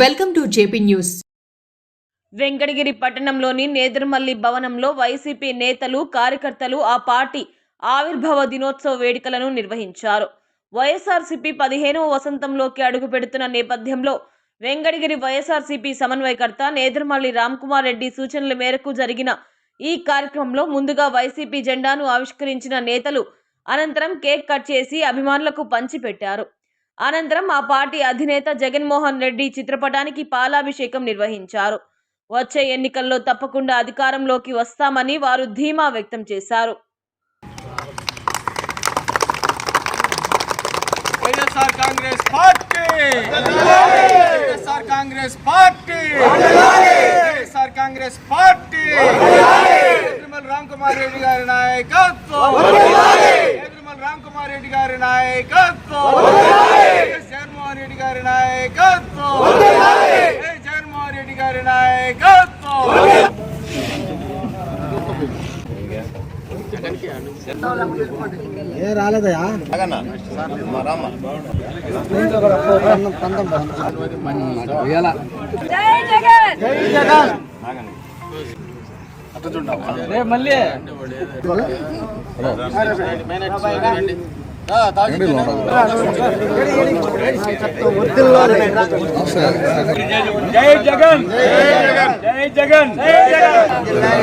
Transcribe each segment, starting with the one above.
Welcome to JP news. Venkatagiri పట్టణంలోని నేదురుమల్లి భవనంలో వైసీపీ నేతలు కార్యకర్తలు ఆ పార్టీ ఆవిర్భావ దినోత్సవ వేడుకలను నిర్వహించారు. వైఎస్ఆర్సీపీ పదిహేనవ వసంతంలోకి అడుగు పెడుతున్న నేపథ్యంలో వెంకటగిరి వైఎస్ఆర్సీపీ సమన్వయకర్త నేదురుమల్లి రామ్కుమార్ రెడ్డి సూచనల మేరకు జరిగిన ఈ కార్యక్రమంలో ముందుగా వైసీపీ జెండాను ఆవిష్కరించిన నేతలు అనంతరం కేక్ కట్ చేసి అభిమానులకు పంచిపెట్టారు. అనంతరం ఆ పార్టీ అధినేత జగన్మోహన్ రెడ్డి చిత్రపటానికి పాలాభిషేకం నిర్వహించారు. వచ్చే ఎన్నికల్లో తప్పకుండా అధికారంలోకి వస్తామని వారు ధీమా వ్యక్తం చేశారు. YSR Congress party! YSR Congress party! YSR Congress party! Tirumala Ram Kumar Reddy గారి నాయకత్వం! తిరుమల రామ్ కుమార్ రెడ్డి గారి నాయకత్వం! గారి నాయకత్వం జగన్మోహన్ రెడ్డి గారి నాయకత్వం ఏ రాలేదయా జై జగన్ జై జగన్ జై జగన్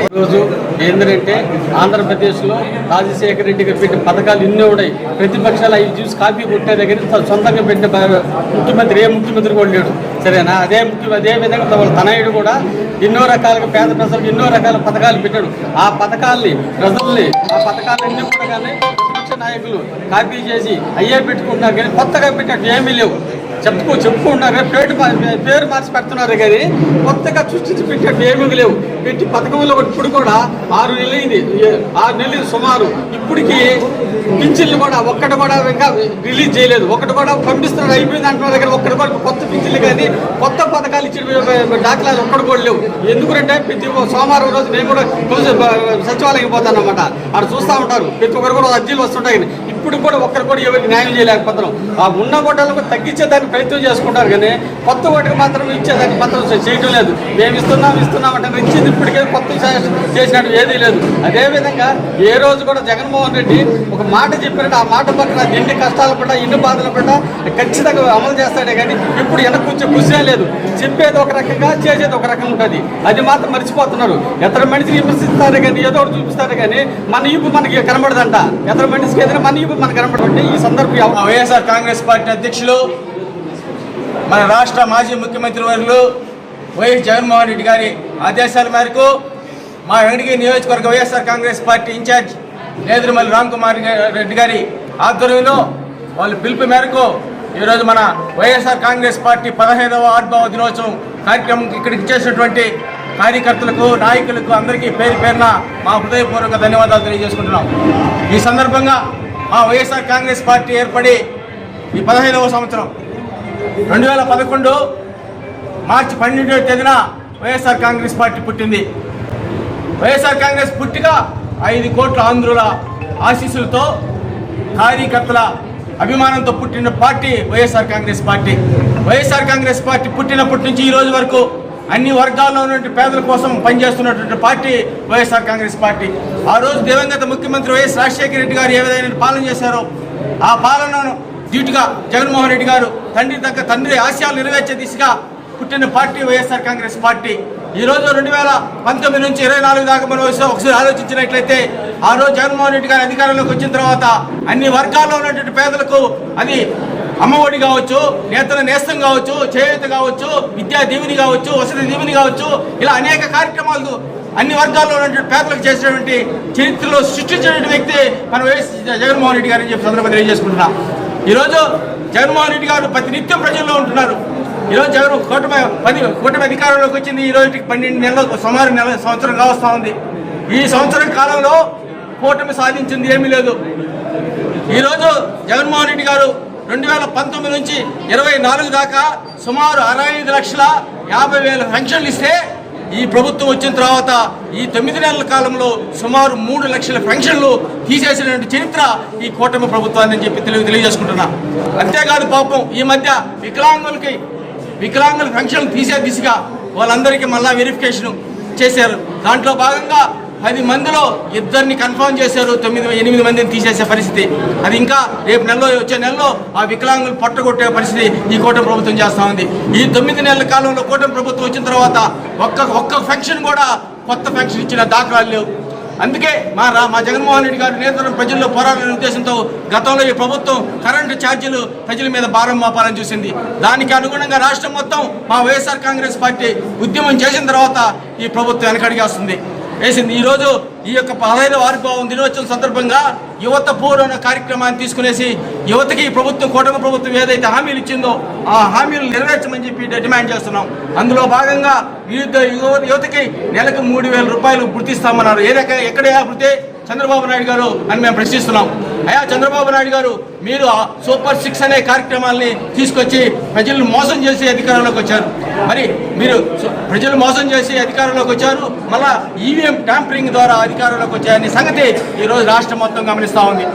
ఈరోజు ఏంటంటే ఆంధ్రప్రదేశ్లో రాజశేఖర రెడ్డి గారు పెట్టిన పథకాలు ఎన్నో ఉన్నాయి. ప్రతిపక్షాలు అవి చూసి కాపీ కొట్టే దగ్గర సొంతంగా పెట్టిన ముఖ్యమంత్రి ఏ ముఖ్యమంత్రి కూడా లేడు. సరేనా? అదే ముఖ్య అదే విధంగా వాళ్ళ తనయుడు కూడా ఎన్నో రకాలుగా పేద ప్రజలకు ఎన్నో రకాల పథకాలు పెట్టాడు. ఆ పథకాల్ని ప్రజల్ని ఆ పథకాలన్నీ కూడా కానీ ప్రతిపక్ష నాయకులు కాపీ చేసి అయ్యే పెట్టుకుంటున్నారు కానీ కొత్తగా పెట్టినట్టు ఏమీ లేవు. చెప్పుకో చెప్పుకుంటున్నారు పేరు మా- పేరు మార్చి పెడుతున్నారు కానీ కొత్తగా సృష్టించి పెట్టినట్టు ఏమీ లేవు. పెట్టి పథకంలో ఇప్పుడు కూడా ఆరు నెలలైంది. ఏ- ఆరు నెలలు సుమారు. ఇప్పటికి పింఛన్లు కూడా ఒక్కటి కూడా ఇంకా రిలీజ్ చేయలేదు. ఒకటి కూడా పంపిస్తున్నారు. అయిపోయింది అంటున్నారు దగ్గర ఒక్కటి కూడా కొత్త పింఛన్లు కానీ కొత్త పథకాలు ఇచ్చిన దాఖలాలు ఒక్కటి కూడా లేవు. ఎందుకంటే ప్రతి ఒక్క సోమవారం రోజు నేను కూడా సచివాలయం పోతాను అనమాట అక్కడ చూస్తూ ఉంటారు. ప్రతి ఒక్కరు కూడా అర్జీలు వస్తుంటాయి. ఇప్పుడు కూడా ఒక్కరు కూడా ఎవరికి న్యాయం చేయలేకపోతున్నాం. ఆ ఉన్న ఓటర్లకు తగ్గించేదానికి ప్రయత్నం చేసుకుంటారు కానీ కొత్త ఓటుకు మాత్రం ఇచ్చేదానికి మాత్రం చేయడం లేదు. మేము ఇస్తున్నాం ఇస్తున్నాం అంటే ఇచ్చింది ఇప్పటికే కొత్త చేసినట్టు ఏదీ లేదు. అదేవిధంగా ఏ రోజు కూడా జగన్మోహన్ రెడ్డి ఒక మాట చెప్పినట్టు ఆ మాట పక్కన ఎన్ని కష్టాలు పడ్డా ఎన్ని బాధలు పడ్డా ఖచ్చితంగా అమలు చేస్తాడే కానీ ఇప్పుడు వెనక కూర్చో కూర్చే లేదు. చెప్పేది ఒక రకంగా చేసేది ఒక రకంగా ఉంటుంది. అది మాత్రం మర్చిపోతున్నారు. ఎతర మనిషిని విమర్శిస్తారు కానీ ఏదో ఒకటి చూపిస్తారు కానీ మన ఇప్పు మనకి కనబడదంట. ఎతర మనిషికి ఎదురు మన ఈపు మనకు కనపడుతుంది ఈ సందర్భం మా వైఎస్ఆర్ కాంగ్రెస్ పార్టీ అధ్యక్షులు మన రాష్ట్ర మాజీ ముఖ్యమంత్రి వర్యులు వైఎస్ జగన్మోహన్ రెడ్డి గారి ఆదేశాల మేరకు మా వెంకటగిరి నియోజకవర్గ YSR Congress party in-charge Nedurumalli Ram Kumar Reddy గారి ఆధ్వర్యంలో వాళ్ళ పిలుపు మేరకు ఈరోజు మన వైఎస్ఆర్ కాంగ్రెస్ పార్టీ పదహైదవ ఆవిర్భావ దినోత్సవం కార్యక్రమం ఇక్కడికి చేసినటువంటి కార్యకర్తలకు నాయకులకు అందరికీ పేరు పేరున మా హృదయపూర్వక ధన్యవాదాలు తెలియజేసుకుంటున్నాం. ఈ సందర్భంగా మా వైఎస్ఆర్ కాంగ్రెస్ పార్టీ ఏర్పడి ఈ పదహైదవ సంవత్సరం. రెండు వేల పదకొండు మార్చి పన్నెండవ తేదీన వైఎస్ఆర్ కాంగ్రెస్ పార్టీ పుట్టింది. వైఎస్ఆర్ కాంగ్రెస్ పుట్టిక ఐదు కోట్ల ఆంధ్రుల ఆశీస్సులతో కార్యకర్తల అభిమానంతో పుట్టిన party YSR Congress party. YSR Congress party పుట్టినప్పటి నుంచి ఈ రోజు వరకు అన్ని వర్గాల్లో ఉన్నటువంటి పేదల కోసం పనిచేస్తున్నటువంటి పార్టీ వైఎస్ఆర్ కాంగ్రెస్ పార్టీ. ఆ రోజు దివంగత ముఖ్యమంత్రి వైఎస్ రాజశేఖర రెడ్డి గారు ఏ విధమైన పాలన చేశారో ఆ పాలనను డ్యూటీగా జగన్మోహన్ రెడ్డి గారు తండ్రి దగ్గర తండ్రి ఆశయాలు నెరవేర్చే దిశగా పుట్టిన పార్టీ వైఎస్ఆర్ కాంగ్రెస్ పార్టీ. ఈ రోజు రెండు వేల పంతొమ్మిది నుంచి ఇరవై నాలుగు దాకా మనం ఒకసారి ఒకసారి ఆలోచించినట్లయితే ఆ రోజు జగన్మోహన్ రెడ్డి గారు అధికారంలోకి వచ్చిన తర్వాత అన్ని వర్గాల్లో ఉన్నటువంటి పేదలకు అది అమ్మఒడి కావచ్చు నేతల నేస్తం కావచ్చు చేయూత కావచ్చు విద్యా దీవెని కావచ్చు వసతి దీవెని కావచ్చు ఇలా అనేక కార్యక్రమాలు అన్ని వర్గాల్లో ఉన్నటువంటి పేదలకు చేసినటువంటి చరిత్రలో సృష్టించినటువంటి వ్యక్తి మన వైఎస్ జగన్మోహన్ రెడ్డి గారు అని చెప్పి సందర్భంగా తెలియజేసుకుంటున్నా. ఈరోజు జగన్మోహన్ రెడ్డి గారు ప్రతినిత్యం ప్రజల్లో ఉంటున్నారు. ఈరోజు జగన్ కూటమి పది కూటమి అధికారంలోకి వచ్చింది. ఈ రోజుకి పన్నెండు నెలలు సుమారు నెల సంవత్సరం కావస్తా ఉంది. ఈ సంవత్సరం కాలంలో కూటమి సాధించింది ఏమీ లేదు. ఈరోజు జగన్మోహన్ రెడ్డి గారు రెండు వేల పంతొమ్మిది నుంచి ఇరవై నాలుగు దాకా సుమారు అరవై ఐదు లక్షల యాభై వేల పెన్షన్లు ఇస్తే ఈ ప్రభుత్వం వచ్చిన తర్వాత ఈ తొమ్మిది నెలల కాలంలో సుమారు మూడు లక్షల పెన్షన్లు తీసేసినటువంటి చరిత్ర ఈ కూటమి ప్రభుత్వాన్ని చెప్పి తెలియ తెలియజేసుకుంటున్నా. అంతేకాదు పాపం ఈ మధ్య వికలాంగులకి వికలాంగుల పెన్షన్లు తీసే దిశగా వాళ్ళందరికీ మళ్ళా వెరిఫికేషన్ చేశారు. దాంట్లో భాగంగా పది మందిలో ఇద్దరిని కన్ఫర్మ్ చేశారు తొమ్మిది ఎనిమిది మందిని తీసేసే పరిస్థితి. అది ఇంకా రేపు నెలలో వచ్చే నెలలో ఆ వికలాంగులు పట్టగొట్టే పరిస్థితి ఈ కూటమి ప్రభుత్వం చేస్తూ ఉంది. ఈ తొమ్మిది నెలల కాలంలో కూటమి ప్రభుత్వం వచ్చిన తర్వాత ఒక్క ఒక్క ఫంక్షన్ కూడా కొత్త ఫంక్షన్ ఇచ్చిన దాఖలాలు లేవు. అందుకే మా రా మా జగన్మోహన్ రెడ్డి గారు నిరంతరం ప్రజల్లో పోరాడాలనే ఉద్దేశంతో గతంలో ఈ ప్రభుత్వం కరెంటు ఛార్జీలు ప్రజల మీద భారం మోపాలని చూసింది. దానికి అనుగుణంగా రాష్ట్రం మొత్తం మా వైఎస్ఆర్ కాంగ్రెస్ పార్టీ ఉద్యమం చేసిన తర్వాత ఈ ప్రభుత్వం వెనకడిగేస్తుంది వేసింది. ఈరోజు ఈ యొక్క పదహైదు వారిభావం దినోత్సవం సందర్భంగా యువత పూర్వ కార్యక్రమాన్ని తీసుకునేసి యువతకి ప్రభుత్వం కూటమి ప్రభుత్వం ఏదైతే హామీలు ఇచ్చిందో ఆ హామీలు నెరవేర్చమని చెప్పి డిమాండ్ చేస్తున్నాం. అందులో భాగంగా వివిధ యువతకి నెలకు మూడు వేల రూపాయలు గుర్తిస్తామన్నారు ఏ రకంగా ఎక్కడ వృత్తే? చంద్రబాబు నాయుడు గారు అని మేము ప్రశ్నిస్తున్నాం. అయ్యా చంద్రబాబు నాయుడు గారు మీరు సూపర్ సిక్స్ అనే కార్యక్రమాల్ని తీసుకొచ్చి ప్రజలను మోసం చేసి అధికారంలోకి వచ్చారు. మరి మీరు ప్రజలు మోసం చేసి అధికారంలోకి వచ్చారు మళ్ళా ఈవీఎం ట్యాంపరింగ్ ద్వారా అధికారంలోకి వచ్చాయనే సంగతి ఈరోజు రాష్ట్రం మొత్తం గమనిస్తూ ఉంది.